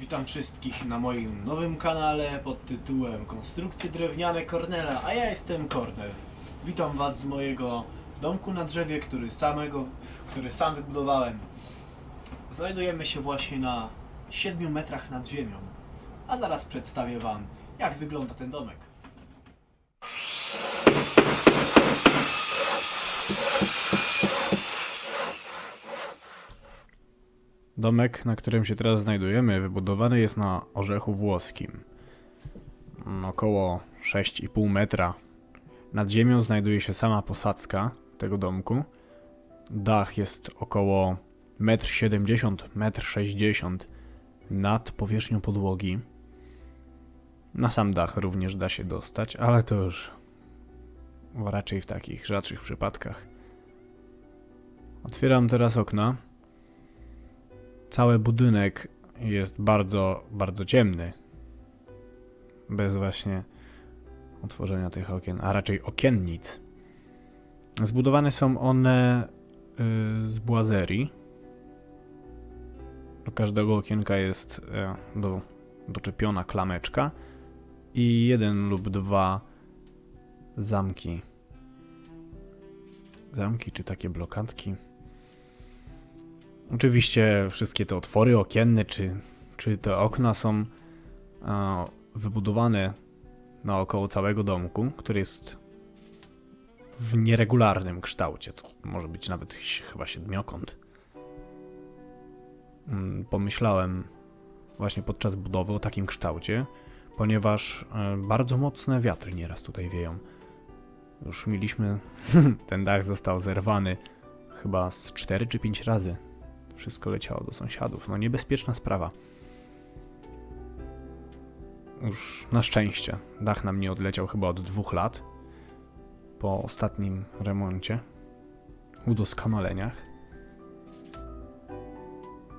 Witam wszystkich na moim nowym kanale pod tytułem Konstrukcje drewniane Cornela, a ja jestem Cornel. Witam was z mojego domku na drzewie, który samego, który sam wybudowałem. Znajdujemy się właśnie na 7 metrach nad ziemią. A zaraz przedstawię wam, jak wygląda ten domek. Domek, na którym się teraz znajdujemy, wybudowany jest na orzechu włoskim. Mm, Około 6,5 metra. Nad ziemią znajduje się sama posadzka tego domku. Dach jest około 1,70 m, 1,60 m nad powierzchnią podłogi. Na sam dach również da się dostać, ale to już raczej w takich rzadszych przypadkach. Otwieram teraz okna. Cały budynek jest bardzo, bardzo ciemny. Bez właśnie otworzenia tych okien, a raczej okiennic. Zbudowane są one y, z błazerii. Do każdego okienka jest y, do, doczepiona klameczka i jeden lub dwa zamki. Zamki czy takie blokadki. Oczywiście wszystkie te otwory okienne czy, czy te okna są e, wybudowane naokoło całego domku, który jest w nieregularnym kształcie. To może być nawet chyba siedmiokąt. Mm, Pomyślałem właśnie podczas budowy o takim kształcie, ponieważ e, bardzo mocne wiatry nieraz tutaj wieją. Już mieliśmy, ten dach został zerwany chyba z 4 czy 5 razy wszystko leciało do sąsiadów. No niebezpieczna sprawa. Już na szczęście dach nam nie odleciał chyba od dwóch lat. Po ostatnim remoncie, udoskonaleniach.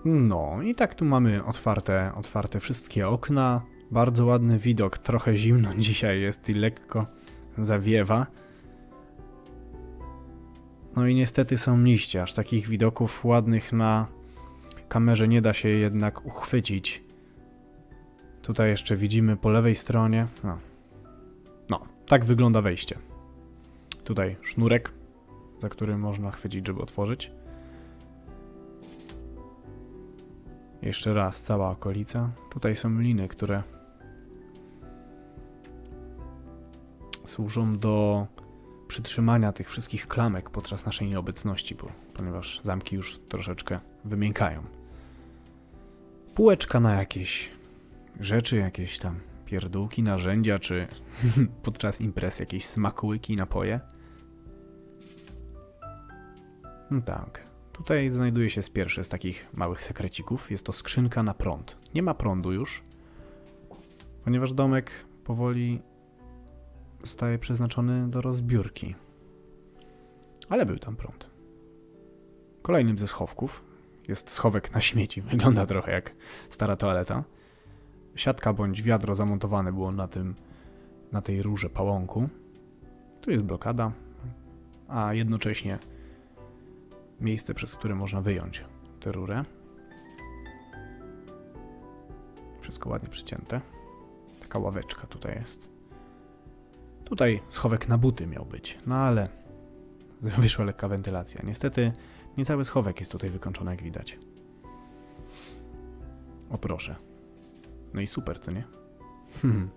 No i tak tu mamy otwarte, otwarte wszystkie okna. Bardzo ładny widok. Trochę zimno dzisiaj jest i lekko zawiewa. No i niestety są liście, aż takich widoków ładnych na kamerze nie da się jednak uchwycić. Tutaj jeszcze widzimy po lewej stronie. No, no tak wygląda wejście. Tutaj sznurek, za który można chwycić, żeby otworzyć. Jeszcze raz cała okolica. Tutaj są liny, które służą do przytrzymania tych wszystkich klamek podczas naszej nieobecności, bo, ponieważ zamki już troszeczkę wymiękają. Półeczka na jakieś rzeczy, jakieś tam pierdółki, narzędzia, czy podczas imprez jakieś smakołyki, napoje. No tak. Tutaj znajduje się z pierwszy z takich małych sekrecików. Jest to skrzynka na prąd. Nie ma prądu już, ponieważ domek powoli zostaje przeznaczony do rozbiórki. Ale był tam prąd. Kolejnym ze schowków jest schowek na śmieci. Wygląda trochę jak stara toaleta. Siatka bądź wiadro zamontowane było na tym, na tej rurze pałąku. Tu jest blokada, a jednocześnie miejsce, przez które można wyjąć tę rurę. Wszystko ładnie przycięte. Taka ławeczka tutaj jest. Tutaj schowek na buty miał być, no ale wyszła lekka wentylacja. Niestety nie cały schowek jest tutaj wykończony, jak widać. O proszę. No i super, co nie? Hmm.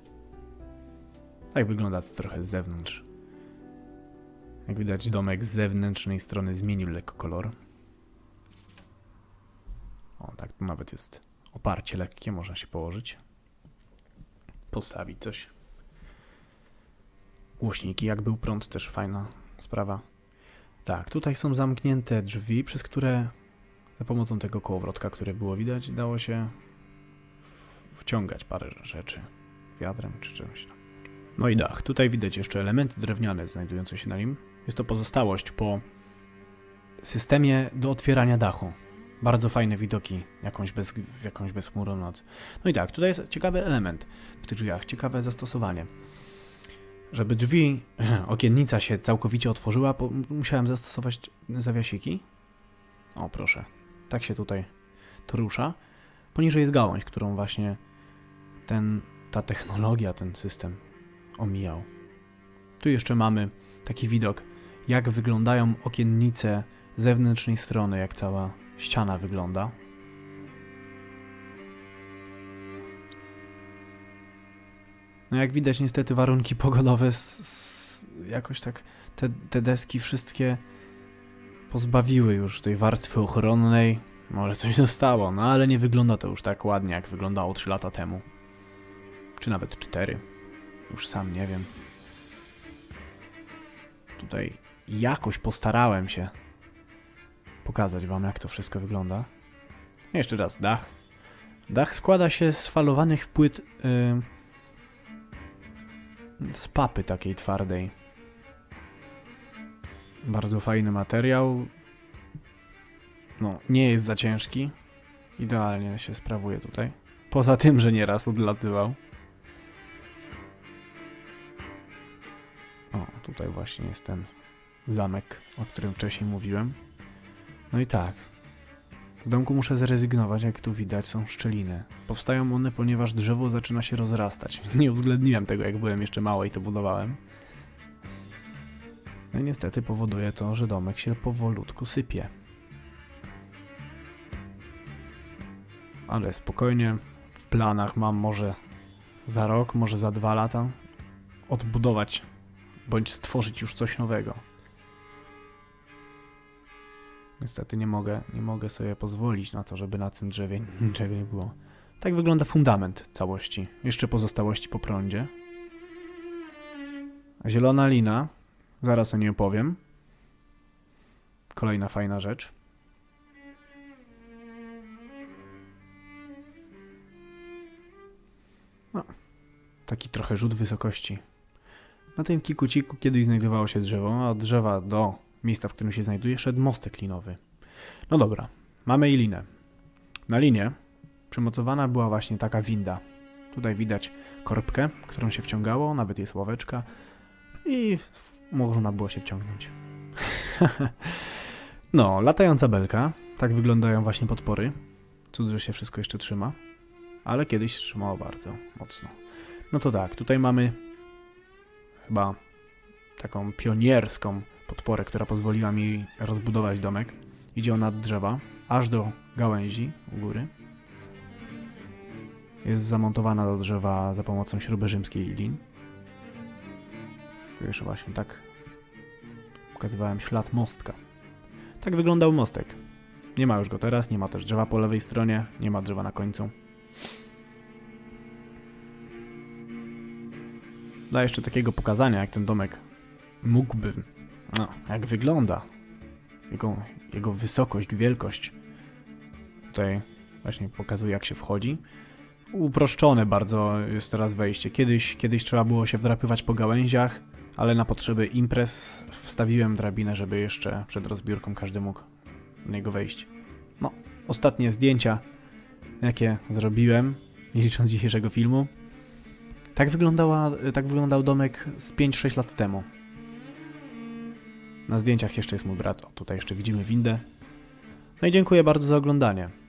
Tak wygląda to trochę z zewnątrz. Jak widać, domek z zewnętrznej strony zmienił lekko kolor. O, tak, nawet jest oparcie lekkie, można się położyć. Postawić coś. Głośniki, jak był prąd, też fajna sprawa. Tak, tutaj są zamknięte drzwi, przez które za pomocą tego kołowrotka, które było widać, dało się wciągać parę rzeczy wiadrem czy czymś. No i dach. Tutaj widać jeszcze elementy drewniane znajdujące się na nim. Jest to pozostałość po systemie do otwierania dachu. Bardzo fajne widoki, jakąś, bez, jakąś bezchmurną noc. No i tak, tutaj jest ciekawy element w tych drzwiach, ciekawe zastosowanie. Żeby drzwi, okiennica się całkowicie otworzyła, musiałem zastosować zawiasiki. O, proszę. Tak się tutaj to rusza. Poniżej jest gałąź, którą właśnie ten, ta technologia, ten system omijał. Tu jeszcze mamy taki widok, jak wyglądają okiennice zewnętrznej strony, jak cała ściana wygląda. No jak widać, niestety warunki pogodowe s, s, jakoś tak te, te deski wszystkie pozbawiły już tej warstwy ochronnej. Może coś zostało, no ale nie wygląda to już tak ładnie, jak wyglądało 3 lata temu. Czy nawet 4. Już sam nie wiem. Tutaj jakoś postarałem się pokazać wam, jak to wszystko wygląda. Jeszcze raz, dach. Dach składa się z falowanych płyt yy, z papy takiej twardej. Bardzo fajny materiał. No, nie jest za ciężki. Idealnie się sprawuje tutaj. Poza tym, że nieraz odlatywał. O, tutaj właśnie jest ten zamek, o którym wcześniej mówiłem. No i tak. Z domku muszę zrezygnować, jak tu widać są szczeliny. Powstają one, ponieważ drzewo zaczyna się rozrastać. Nie uwzględniłem tego, jak byłem jeszcze mały i to budowałem. No i niestety powoduje to, że domek się powolutku sypie. Ale spokojnie, w planach mam może za rok, może za dwa lata odbudować bądź stworzyć już coś nowego. Niestety nie mogę, nie mogę sobie pozwolić na to, żeby na tym drzewie niczego nie było. Tak wygląda fundament całości. Jeszcze pozostałości po prądzie. Zielona lina. Zaraz o niej opowiem. Kolejna fajna rzecz. No, taki trochę rzut wysokości. Na tym kikuciku kiedyś znajdowało się drzewo, a od drzewa do miejsca, w którym się znajduje, szedł mostek linowy. No dobra, mamy i linę. Na linie przymocowana była właśnie taka winda. Tutaj widać korbkę, którą się wciągało, nawet jest ławeczka i można było się wciągnąć. no, latająca belka. Tak wyglądają właśnie podpory. Cud, że się wszystko jeszcze trzyma. Ale kiedyś trzymało bardzo mocno. No to tak, tutaj mamy chyba taką pionierską podporę, która pozwoliła mi rozbudować domek. Idzie ona od drzewa, aż do gałęzi u góry. Jest zamontowana do drzewa za pomocą śruby rzymskiej i lin. Jeszcze właśnie tak pokazywałem ślad mostka. Tak wyglądał mostek. Nie ma już go teraz, nie ma też drzewa po lewej stronie, nie ma drzewa na końcu. Dla jeszcze takiego pokazania, jak ten domek mógłby, no, jak wygląda, jego, jego wysokość, wielkość. Tutaj właśnie pokazuje, jak się wchodzi. Uproszczone bardzo jest teraz wejście. Kiedyś, kiedyś trzeba było się wdrapywać po gałęziach, ale na potrzeby imprez wstawiłem drabinę, żeby jeszcze przed rozbiórką każdy mógł na niego wejść. No, ostatnie zdjęcia, jakie zrobiłem, nie licząc dzisiejszego filmu. Tak, wyglądała, tak wyglądał domek z 5-6 lat temu. Na zdjęciach jeszcze jest mój brat. O, tutaj jeszcze widzimy windę. No i dziękuję bardzo za oglądanie.